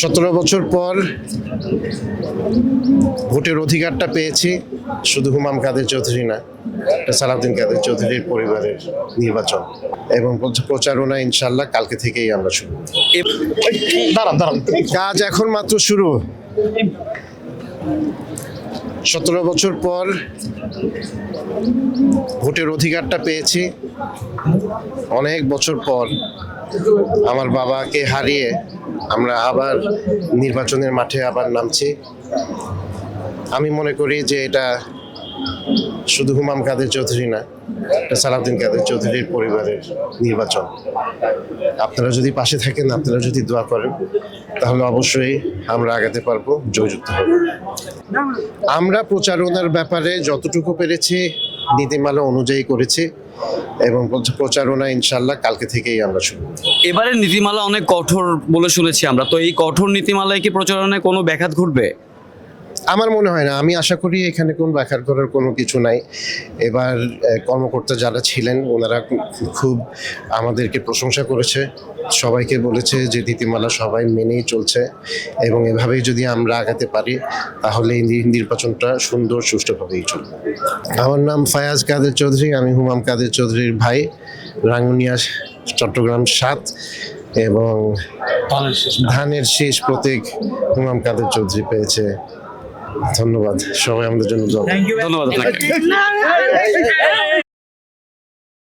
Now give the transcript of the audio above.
সতেরো বছর পর ভোটের অধিকারটা পেয়েছি শুধু হুমাম কাদের চৌধুরী না সালাউদ্দিন কাদের চৌধুরীর পরিবারের নির্বাচন এবং প্রচারণা ইনশাল্লাহ কালকে থেকেই আমরা শুরু দাঁড়ান দাঁড়ান কাজ এখন মাত্র শুরু। সতেরো বছর পর ভোটের অধিকারটা পেয়েছি। অনেক বছর পর আমার বাবাকে হারিয়ে আমরা আবার নির্বাচনের মাঠে আবার নামছি। আমি মনে করি যে এটা শুধু হুমাম কাদের চৌধুরী না, এটা সালাউদ্দিন কাদের চৌধুরীর পরিবারের নির্বাচন। আপনারা যদি পাশে থাকেন, আপনারা যদি দোয়া করেন। তাহলে অবশ্যই আমরা আগাতে পারব জয়যুক্ত হব। আমরা প্রচারণার ব্যাপারে যতটুকু পেরেছি, নীতিমালা অনুযায়ী করেছে এবং প্রচারণা ইনশাল্লাহ কালকে থেকেই আমরা শুরু এবারে নীতিমালা অনেক কঠোর বলে শুনেছি আমরা, তো এই কঠোর নীতিমালায় কি প্রচারণায় কোনো ব্যাঘাত ঘটবে? আমার মনে হয় না। আমি আশা করি এখানে কোনো ব্যাখ্যার করার কোনো কিছু নাই। এবার কর্মকর্তা যারা ছিলেন ওনারা খুব আমাদেরকে প্রশংসা করেছে। সবাইকে বলেছে যে নীতিমালা সবাই মেনেই চলছে এবং এভাবেই যদি আমরা আগাতে পারি তাহলে এই নির্বাচনটা সুন্দর সুষ্ঠুভাবেই চলবে। আমার নাম ফায়াজ কাদের চৌধুরী আমি হুমাম কাদের চৌধুরীর ভাই রাঙ্গুনিয়া চট্টগ্রাম সাত এবং ধানের শেষ প্রতীক হুমাম কাদের চৌধুরী পেয়েছে। ধন্যবাদ। সবাই আমাদের জন্য ধন্যবাদ। আপনাকে